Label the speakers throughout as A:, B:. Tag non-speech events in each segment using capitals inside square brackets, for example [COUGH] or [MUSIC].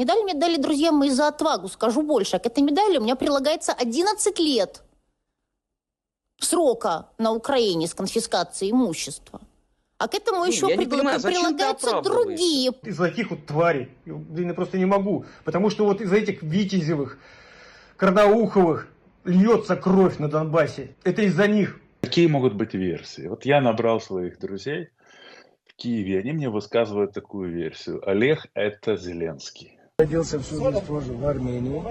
A: Медаль мне дали, друзья мои, за отвагу. Скажу больше. К этой медали у меня прилагается 11 лет срока на Украине с конфискацией имущества. А к этому еще
B: не
A: пригла-
B: понимаю,
A: прилагаются другие
C: из-за таких вот тварей. Блин, я просто не могу. Потому что вот из-за этих Витязевых, Карнауховых льется кровь на Донбассе. Это из-за них.
D: Какие могут быть версии? Вот я набрал своих друзей в Киеве, они мне высказывают такую версию. Олег – это Зеленский.
E: Родился всю жизнь тоже в Армении,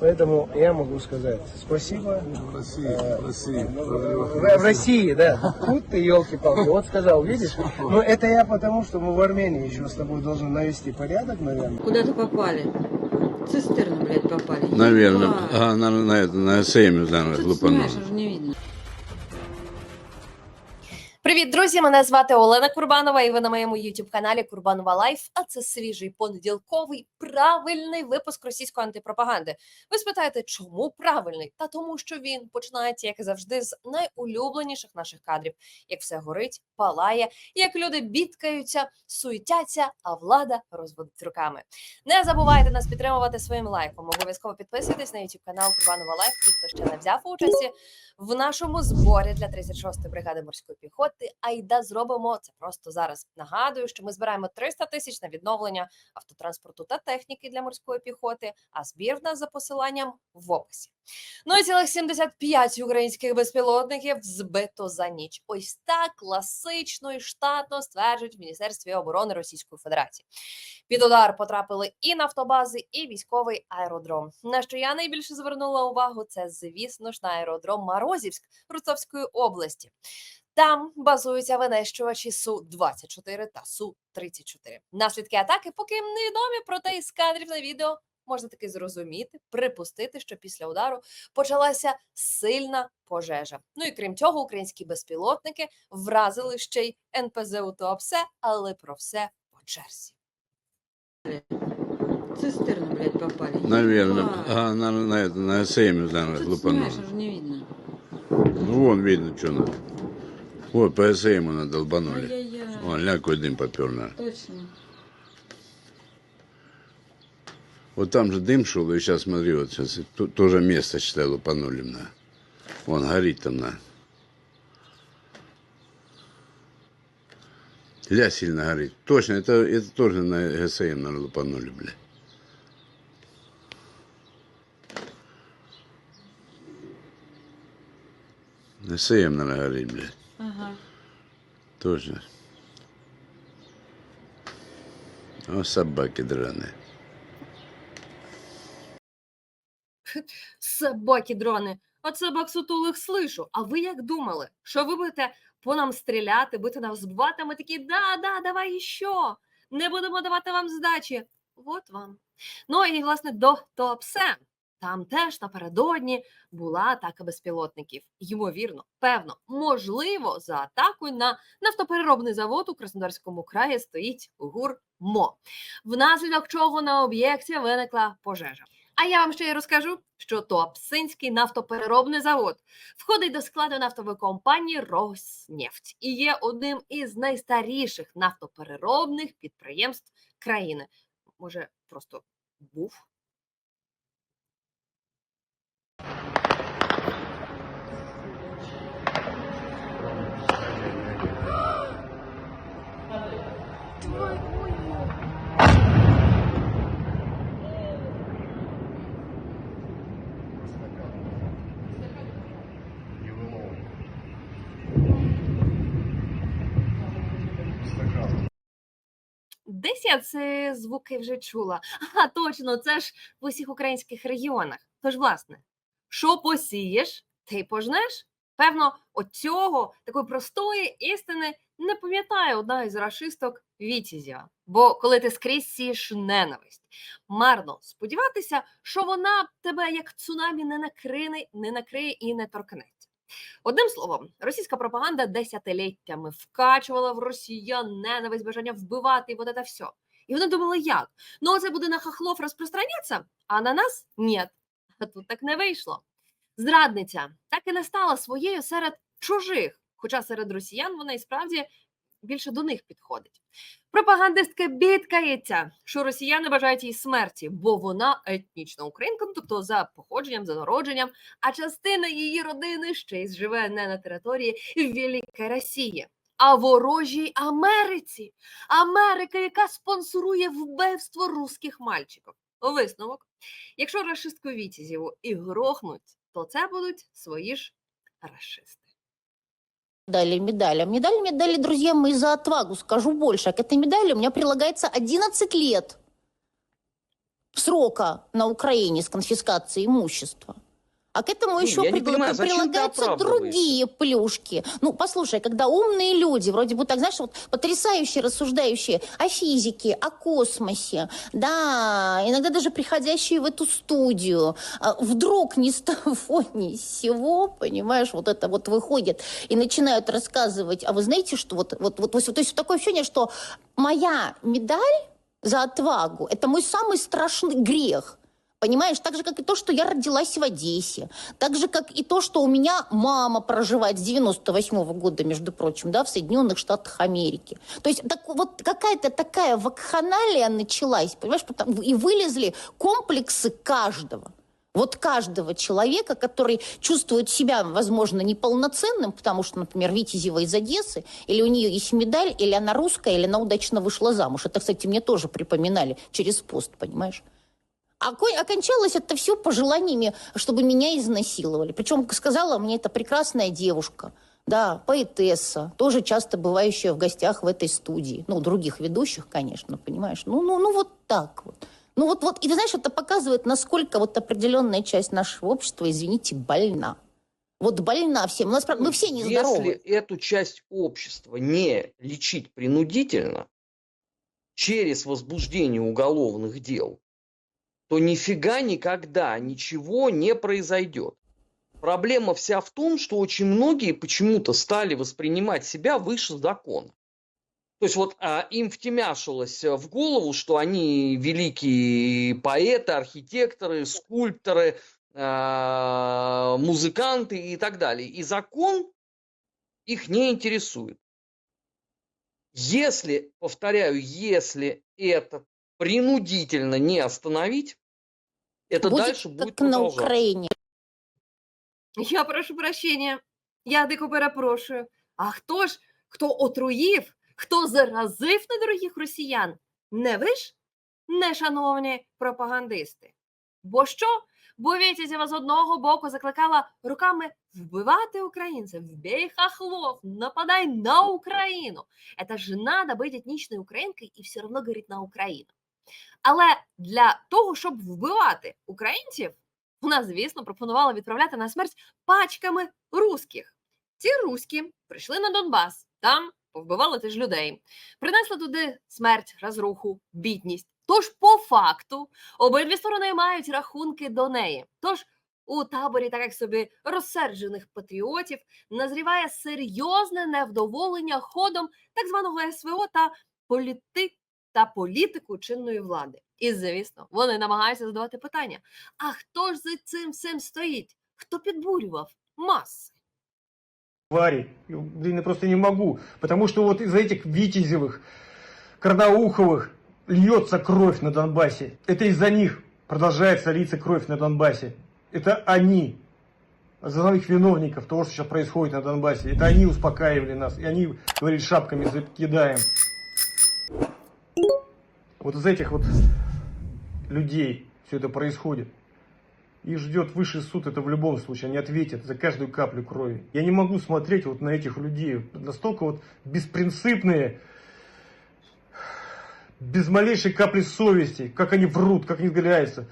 E: поэтому я могу сказать спасибо.
F: В России, в России.
E: В, в России, да. Тут ты, елки-палки, вот сказал, видишь? Но это я потому, что мы в Армении еще с тобой должны навести порядок, наверное.
G: Куда-то попали. Цистерну, блядь, попали.
F: Наверное. А, на, на, на СМ, наверное,
G: Что ты
F: глупанул.
G: снимаешь, уже не видно.
H: Привіт, друзі! Мене звати Олена Курбанова, і ви на моєму youtube каналі Курбанова Лайф. А це свіжий понеділковий правильний випуск російської антипропаганди. Ви спитаєте, чому правильний? Та тому, що він починається, як і завжди, з найулюбленіших наших кадрів, як все горить, палає, як люди бідкаються, суетяться, а влада розводить руками. Не забувайте нас підтримувати своїм лайком. Обов'язково підписуйтесь на youtube канал Курбанова Лайф. І хто ще не взяв участі в нашому зборі для 36-ї бригади морської піхоти. Айда зробимо це просто зараз. Нагадую, що ми збираємо 300 тисяч на відновлення автотранспорту та техніки для морської піхоти. А збір в нас за посиланням в описі. Ну і цілих 75 українських безпілотників збито за ніч. Ось так класично і штатно стверджують в Міністерстві оборони Російської Федерації. Під удар потрапили і нафтобази, і військовий аеродром. На що я найбільше звернула увагу, це звісно ж на аеродром Морозівськ Ростовської області. Там базуються винищувачі су 24 та су 34 Наслідки атаки поки невідомі, проте із кадрів на відео можна таки зрозуміти, припустити, що після удару почалася сильна пожежа. Ну і крім цього, українські безпілотники вразили ще й НПЗ у Туапсе, але про все по черзі.
G: Цистерну, блядь, попали.
F: Наверное. А, на, на, на СМ, наверное,
G: Что ты
F: глупанул.
G: снимаешь, уже не видно.
F: Ну, вон видно, что надо. Вот, по СМ надолбанули.
G: Ай-яй-яй.
F: Вон, ля, какой дым попер, на.
G: Точно.
F: Вот там же дым шел, и сейчас смотри, вот сейчас тут тоже место, считай, лупанули, на. Вон, горит там, на. Ля сильно горит. Точно, это, это тоже на ГСМ, наверное, лупанули, бля. ГСМ, наверное, горит, бля.
G: Ага.
F: Точно. О, собаки драные.
H: Собаки дрони. От собак сутулих слышу. А ви як думали? Що ви будете по нам стріляти, бити нас збивати? Ми такі, да, да, давай що? Не будемо давати вам здачі. От вам. Ну і власне до Туапсе. Там теж напередодні була атака безпілотників. Ймовірно, певно, можливо, за атакою на нафтопереробний завод у Краснодарському краї стоїть гурмо, внаслідок чого на об'єкті виникла пожежа. А я вам ще й розкажу, що Туапсинський нафтопереробний завод входить до складу нафтової компанії Роснефть і є одним із найстаріших нафтопереробних підприємств країни. Може, просто був. Десь я ці звуки вже чула. А точно, це ж в усіх українських регіонах. Тож, власне, що посієш, ти пожнеш? Певно, от цього такої простої істини не пам'ятає одна із рашисток Вітязєва. Бо коли ти скрізь сієш ненависть, марно сподіватися, що вона тебе як цунамі не накрине, не накриє і не торкнеться. Одним словом, російська пропаганда десятиліттями вкачувала в росіян ненависть, бажання вбивати і вот це все. І вони думали, як? Ну, це буде на хахлов розпространяться, а на нас ні. Тут так не вийшло. Зрадниця так і не стала своєю серед чужих, хоча серед росіян вона і справді більше до них підходить. Пропагандистка бідкається, що росіяни бажають їй смерті, бо вона етнічна українка, ну, тобто за походженням, за народженням, а частина її родини ще й живе не на території Великої Росії, а ворожій Америці. Америка, яка спонсорує вбивство русських мальчиків. Висновок. Якщо рашистку Вітязєву і грохнуть, то це будуть свої ж рашисти.
A: Дали медаль. А медаль мне дали, друзья мои, за отвагу. Скажу больше. К этой медали у меня прилагается 11 лет срока на Украине с конфискацией имущества. А к этому
B: Не,
A: еще пригла-
B: понимаю,
A: прилагаются другие плюшки. Ну, послушай, когда умные люди, вроде бы так, знаешь, вот потрясающие, рассуждающие о физике, о космосе, да, иногда даже приходящие в эту студию, а, вдруг ни с [LAUGHS] того, ни с сего, понимаешь, вот это вот выходит и начинают рассказывать, а вы знаете, что вот, вот, вот, вот, то есть такое ощущение, что моя медаль за отвагу – это мой самый страшный грех. Понимаешь, так же, как и то, что я родилась в Одессе, так же, как и то, что у меня мама проживает с 98 года, между прочим, да, в Соединенных Штатах Америки. То есть так, вот какая-то такая вакханалия началась, понимаешь, потом- и вылезли комплексы каждого. Вот каждого человека, который чувствует себя, возможно, неполноценным, потому что, например, Витязева из Одессы, или у нее есть медаль, или она русская, или она удачно вышла замуж. Это, кстати, мне тоже припоминали через пост, понимаешь? Ко- окончалось это все пожеланиями, чтобы меня изнасиловали. Причем сказала мне это прекрасная девушка, да, поэтесса, тоже часто бывающая в гостях в этой студии. Ну, других ведущих, конечно, понимаешь. Ну, ну, ну вот так вот. Ну вот, вот, и ты знаешь, это показывает, насколько вот определенная часть нашего общества, извините, больна. Вот больна всем. У нас, правда, мы все нездоровы.
B: Если эту часть общества не лечить принудительно через возбуждение уголовных дел, то нифига никогда ничего не произойдет. Проблема вся в том, что очень многие почему-то стали воспринимать себя выше закона. То есть вот а, им втемяшилось в голову, что они великие поэты, архитекторы, скульпторы, а, музыканты и так далее. И закон их не интересует. Если, повторяю, если это принудительно не остановить, это
A: Будет
B: дальше будет
A: на. Украине.
H: Я прошу прощення, я дико перепрошую. А хто ж, хто отруїв, хто заразив недорогих росіян? Не ви ж, не шановні пропагандисти? Бо що? Бо Вітязєва з одного боку закликала руками вбивати українців, вбій хохлов, нападай на Україну. Это ж надо бути етнічною українкою і все одно говорить на Україну. Але для того, щоб вбивати українців, вона, звісно, пропонувала відправляти на смерть пачками русських. Ці руські прийшли на Донбас, там повбивали теж людей, принесли туди смерть, розруху, бідність. Тож, по факту, обидві сторони мають рахунки до неї. Тож у таборі, так як собі розсерджених патріотів, назріває серйозне невдоволення ходом так званого СВО та політи та політику чинної влади. І, звісно, вони намагаються задавати питання: а хто ж за цим всім стоїть? Хто підбурював маси?
C: твари. И, Блин, я просто не могу. Потому что вот из этих Витязевых, Карнауховых льется кровь на Донбассе. Это из-за них продолжается литься кровь на Донбассе. Это они, основных виновников того, что сейчас происходит на Донбассе. Это они успокаивали нас. И они говорили, шапками закидаем. Вот из этих вот людей все это происходит. Их ждет высший суд, это в любом случае, они ответят за каждую каплю крови. Я не могу смотреть вот на этих людей, настолько вот беспринципные, без малейшей капли совести, как они врут, как они сгоряются.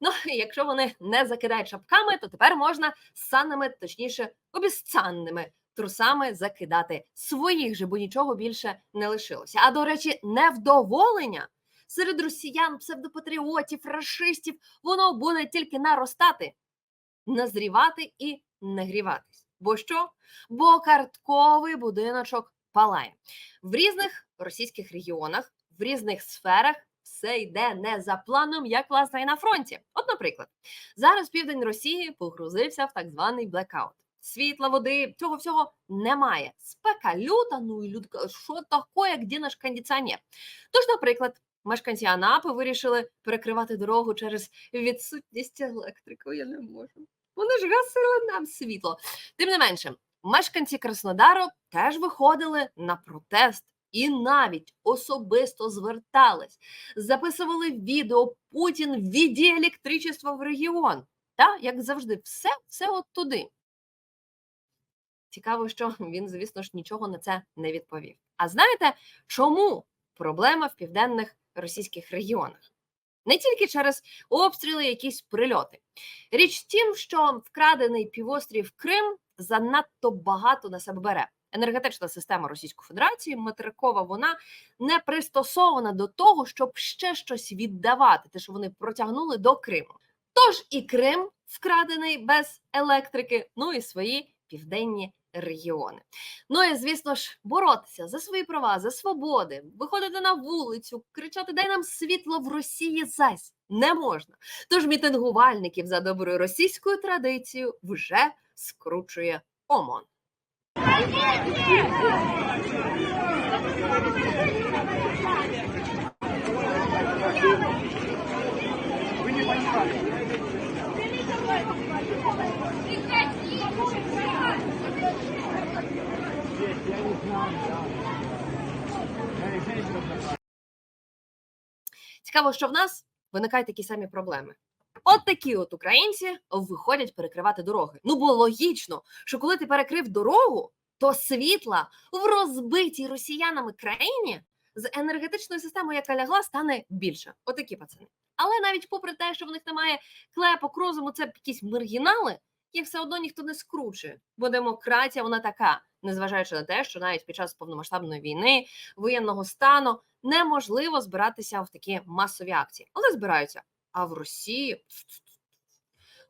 H: Ну, і якщо вони не закидають шапками, то тепер можна санними, точніше, обіцянними трусами закидати своїх же, бо нічого більше не лишилося. А до речі, невдоволення серед росіян, псевдопатріотів, рашистів, воно буде тільки наростати, назрівати і нагріватись. Бо що? Бо картковий будиночок палає в різних російських регіонах, в різних сферах. Все йде не за планом, як власне і на фронті. От, наприклад, зараз південь Росії погрузився в так званий блекаут. Світла, води, цього всього немає. Спека люта, ну і людка, що таке, де наш кондиціонер? Тож, наприклад, мешканці Анапи вирішили перекривати дорогу через відсутність електрики. Я не можу. Вони ж гасили нам світло. Тим не менше, мешканці Краснодару теж виходили на протест і навіть особисто звертались, записували відео Путін введи електричество в регіон. Та, як завжди, все, все от туди. Цікаво, що він, звісно ж, нічого на це не відповів. А знаєте, чому проблема в південних російських регіонах? Не тільки через обстріли, якісь прильоти. Річ в тім, що вкрадений півострів Крим занадто багато на себе бере. Енергетична система Російської Федерації, материкова, вона не пристосована до того, щоб ще щось віддавати, те, що вони протягнули до Криму. Тож і Крим вкрадений без електрики, ну і свої південні регіони. Ну і звісно ж, боротися за свої права, за свободи, виходити на вулицю, кричати Дай нам світло в Росії зась не можна. Тож мітингувальників за доброю російською традицією вже скручує ОМОН. Цікаво, що в нас виникають такі самі проблеми. От такі от українці виходять перекривати дороги. Ну бо логічно, що коли ти перекрив дорогу, то світла в розбитій росіянами країні з енергетичною системою, яка лягла, стане більше. Отакі пацани. Але навіть попри те, що в них немає клепок, розуму, це якісь маргінали, їх все одно ніхто не скручує. Бо демократія вона така, незважаючи на те, що навіть під час повномасштабної війни, воєнного стану неможливо збиратися в такі масові акції. Але збираються. А в Росії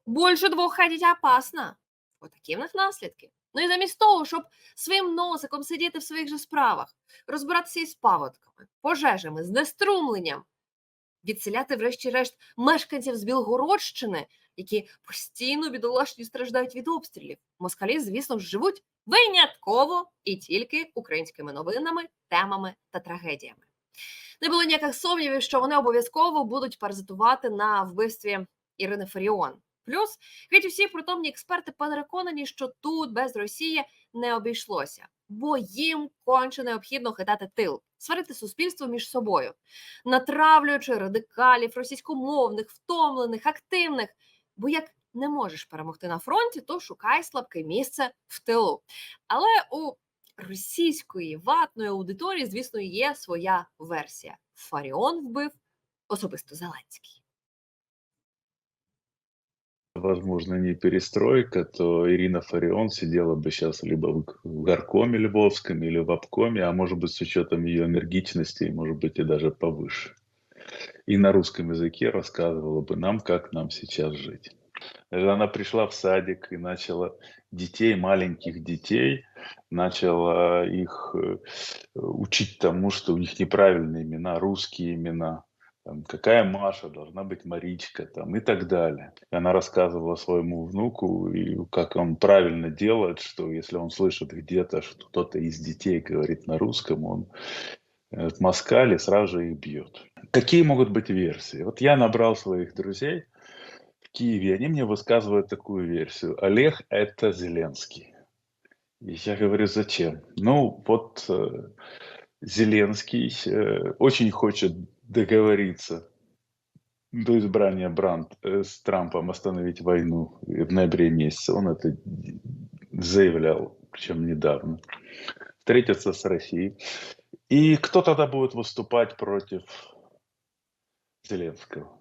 H: більше двох ходить опасно. Отакі в них наслідки. Ну і замість того, щоб своїм носиком сидіти в своїх же справах, розбиратися із паводками, пожежами, знеструмленням, відселяти, врешті-решт, мешканців з Білгородщини, які постійно бідолашні страждають від обстрілів. Москалі, звісно ж, живуть винятково і тільки українськими новинами, темами та трагедіями. Не було ніяких сумнівів, що вони обов'язково будуть паразитувати на вбивстві Ірини Фаріон. Плюс геть усі притомні експерти переконані, що тут без Росії не обійшлося, бо їм конче необхідно хитати тил, сварити суспільство між собою, натравлюючи радикалів, російськомовних, втомлених, активних. Бо як не можеш перемогти на фронті, то шукай слабке місце в тилу. Але у російської ватної аудиторії, звісно, є своя версія. Фаріон вбив особисто Зеленський.
D: Возможно, не перестройка, то Ирина Фарион сидела бы сейчас либо в горкоме Львовском или в обкоме, а может быть, с учетом ее энергичности, может быть, и даже повыше. И на русском языке рассказывала бы нам, как нам сейчас жить. Даже Она пришла в садик и начала детей, маленьких детей, начала их э, учить тому, что у них неправильные имена, русские имена. Там, какая Маша, должна быть Маричка там, и так далее. Она рассказывала своему внуку, и как он правильно делает, что если он слышит где-то, что кто-то из детей говорит на русском, он э, в москале сразу же их бьет. Какие могут быть версии? Вот я набрал своих друзей в Киеве, они мне высказывают такую версию. Олег – это Зеленский. И я говорю, зачем? Ну, вот э, Зеленский э, очень хочет договориться до избрания Бранд э, с Трампом остановить войну в ноябре месяце. Он это заявлял, причем недавно. Встретиться с Россией. И кто тогда будет выступать против Зеленского?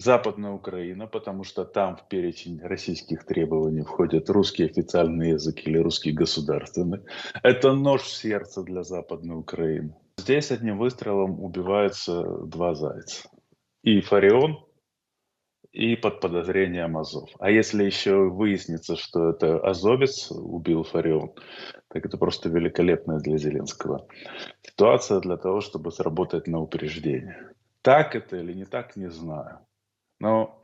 D: Западная Украина, потому что там в перечень российских требований входят русский официальный язык или русский государственный. Это нож в сердце для Западной Украины. Здесь одним выстрелом убиваются два зайца. И Фарион, и под подозрением Азов. А если еще выяснится, что это Азовец убил Фарион, так это просто великолепная для Зеленского ситуация для того, чтобы сработать на упреждение. Так это или не так, не знаю. Но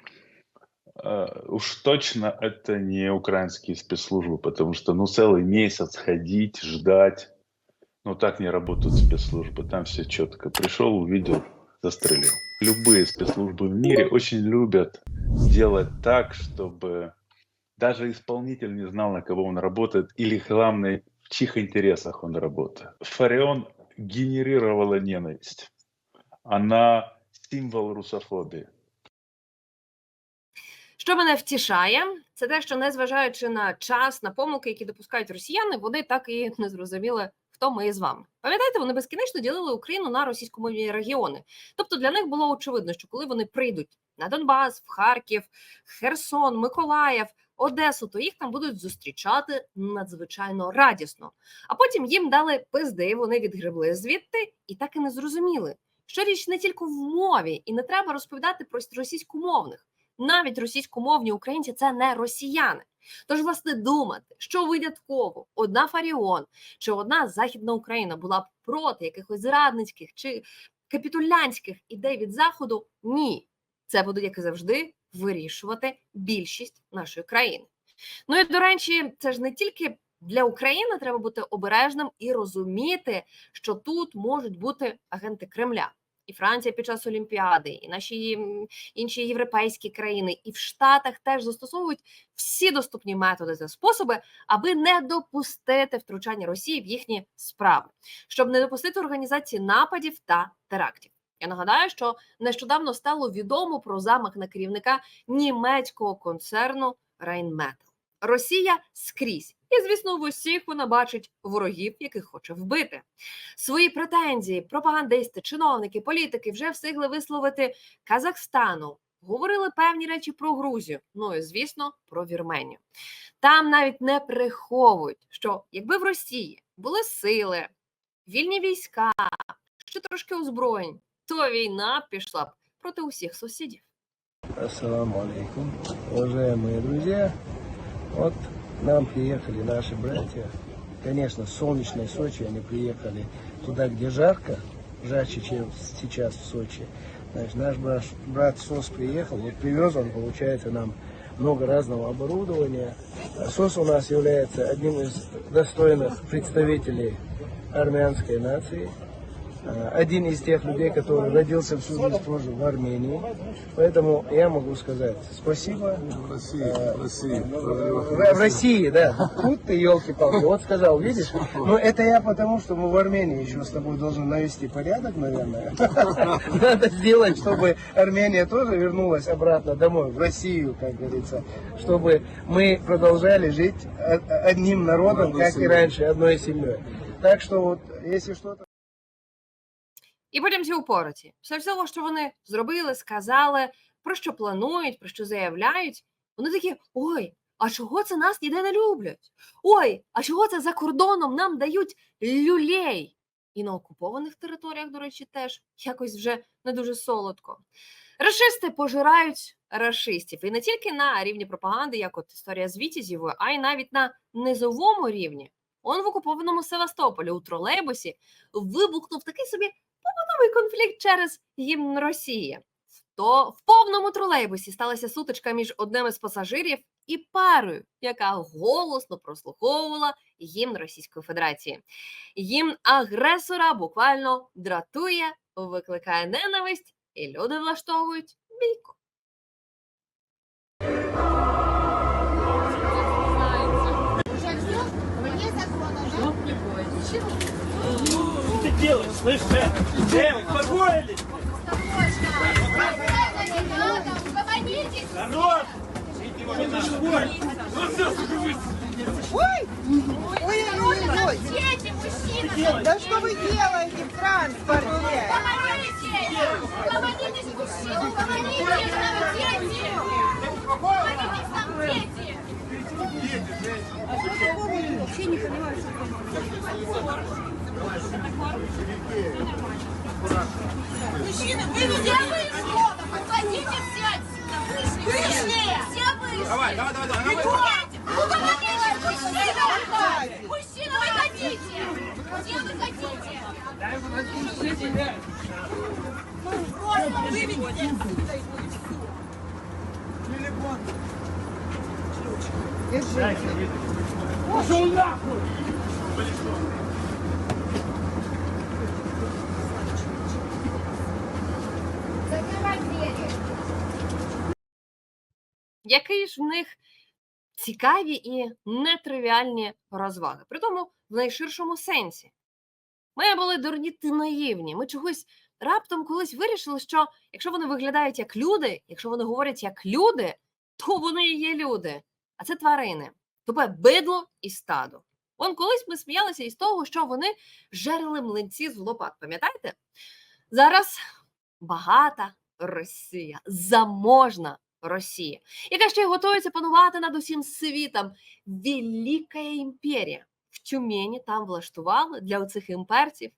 D: Э, Уж точно это не украинские спецслужбы, потому что ну целый месяц ходить, ждать, ну так не работают спецслужбы. Там все четко. Пришел, увидел, застрелил. Любые спецслужбы в мире очень любят делать так, чтобы даже исполнитель не знал, на кого он работает, или главное, в чьих интересах он работает. Фарион генерировала ненависть. Она символ русофобии.
H: Що мене втішає, це те, що незважаючи на час, на помилки, які допускають росіяни, вони так і не зрозуміли, хто ми з вами. Пам'ятаєте, вони безкінечно ділили Україну на російськомовні регіони. Тобто для них було очевидно, що коли вони прийдуть на Донбас, в Харків, Херсон, Миколаїв, Одесу, то їх там будуть зустрічати надзвичайно радісно. А потім їм дали пизди, вони відгребли звідти і так і не зрозуміли, що річ не тільки в мові, і не треба розповідати про російськомовних навіть російськомовні українці це не росіяни. Тож, власне, думати, що винятково одна Фаріон чи одна Західна Україна була б проти якихось зрадницьких чи капітулянських ідей від заходу, ні, це буде, як і завжди, вирішувати більшість нашої країни. Ну і до речі, це ж не тільки для України треба бути обережним і розуміти, що тут можуть бути агенти Кремля. І Франція під час Олімпіади, і наші інші європейські країни, і в Штатах теж застосовують всі доступні методи та способи, аби не допустити втручання Росії в їхні справи, щоб не допустити організації нападів та терактів. Я нагадаю, що нещодавно стало відомо про замах на керівника німецького концерну Rheinmetall. Росія скрізь, і звісно, в усіх вона бачить ворогів, яких хоче вбити. Свої претензії пропагандисти, чиновники, політики вже встигли висловити Казахстану. Говорили певні речі про Грузію, ну і звісно, про Вірменію. Там навіть не приховують, що якби в Росії були сили, вільні війська, ще трошки озброєнь, то війна пішла б проти усіх сусідів.
E: Ассаламу алейкум. Уважаемые друзья, вот нам приехали наши братья. Конечно, солнечной Сочи они приехали туда, где жарко, жарче, чем сейчас в Сочи. Значит, наш брат, СОС приехал, вот привез он, получается, нам много разного оборудования. СОС у нас является одним из достойных представителей армянской нации. А, Один из тех людей, который родился всю жизнь тоже в Армении. Поэтому я могу сказать спасибо. В России, в России. В, в России, да. Тут ты, елки-палки, вот сказал, видишь? Ну, это я потому, что мы в Армении еще с тобой должны навести порядок, наверное. [LAUGHS] Надо сделать, чтобы Армения тоже вернулась обратно домой, в Россию, как говорится. Чтобы мы продолжали жить одним народом, как и раньше, одной семьей. Так что вот, если что-то...
H: І потім ці упороті. Після всього, що вони зробили, сказали, про що планують, про що заявляють, вони такі: ой, а чого це нас ніде не люблять? Ой, а чого це за кордоном нам дають люлей? І на окупованих територіях, до речі, теж якось вже не дуже солодко. Рашисти пожирають рашистів і не тільки на рівні пропаганди, як от історія з Вітязівою, а й навіть на низовому рівні. Он в окупованому Севастополі у тролейбусі вибухнув такий собі побутовий конфлікт через гімн Росії. То в повному тролейбусі сталася сутичка між одним із пасажирів і парою, яка голосно прослуховувала гімн Російської Федерації. Гімн агресора буквально дратує, викликає ненависть, і люди влаштовують бійку.
I: ты делаешь, слышь, э? Э, успокоились? Народ! Ну
J: Ой, ой, ой, ой.
I: Дети, мужчины!
J: Да что вы делаете в транспорте?
I: Помогите!
J: Помогите мужчинам, помогите нам, дети! Помогите нам, дети! Вообще не понимаю, что Мужчины, вы где вы? Уходите все отсюда! Вышли! Вышли! Все вышли! Давай, давай, давай! давай. Бегите! Ну, помогите, мужчина! Мужчина, вы хотите! Где вы хотите? Ну, просто выведите отсюда!
I: Пошел нахуй!
H: Ж в них цікаві і нетривіальні розваги, при тому в найширшому сенсі. Ми були дурні та наївні. Ми чогось раптом колись вирішили, що якщо вони виглядають як люди, якщо вони говорять як люди, то вони і є люди. А це тварини, тобто бидло і стадо. Он колись ми сміялися із того, що вони жерли млинці з лопат. Пам'ятаєте? Зараз багата Росія, заможна Росія, яка ще й готується панувати над усім світом. Велика імперія. В Тюмені там влаштували для оцих імперців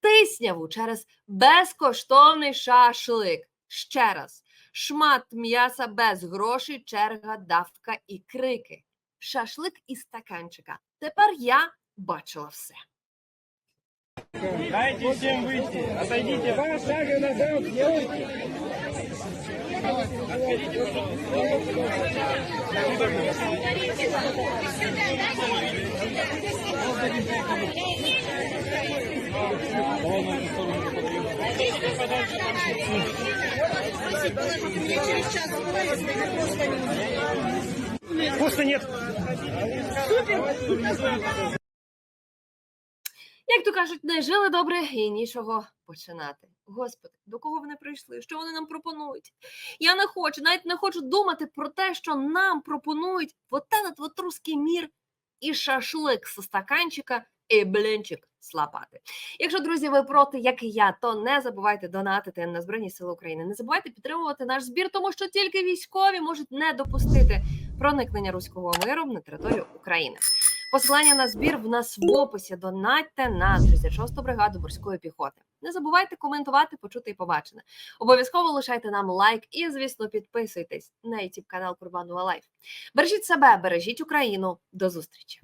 H: тисняву через безкоштовний шашлик. Ще раз, шмат м'яса без грошей, черга, давка і крики. Шашлик із стаканчика. Тепер я бачила все.
I: Дайте всем выйти. Отойдите. Два шага назад. Вкуса нет.
H: Як то кажуть, не жили добре і нічого починати. Господи, до кого вони прийшли? Що вони нам пропонують? Я не хочу, навіть не хочу думати про те, що нам пропонують вот этот вот русский мір і шашлик з стаканчика і блинчик з лопати. Якщо, друзі, ви проти, як і я, то не забувайте донатити на Збройні Сили України. Не забувайте підтримувати наш збір, тому що тільки військові можуть не допустити проникнення руського миру на територію України. Посилання на збір в нас в описі. Донатьте на 36-ту бригаду морської піхоти. Не забувайте коментувати, почути і побачене. Обов'язково лишайте нам лайк і, звісно, підписуйтесь на YouTube канал Курбанова Лайф. Бережіть себе, бережіть Україну. До зустрічі!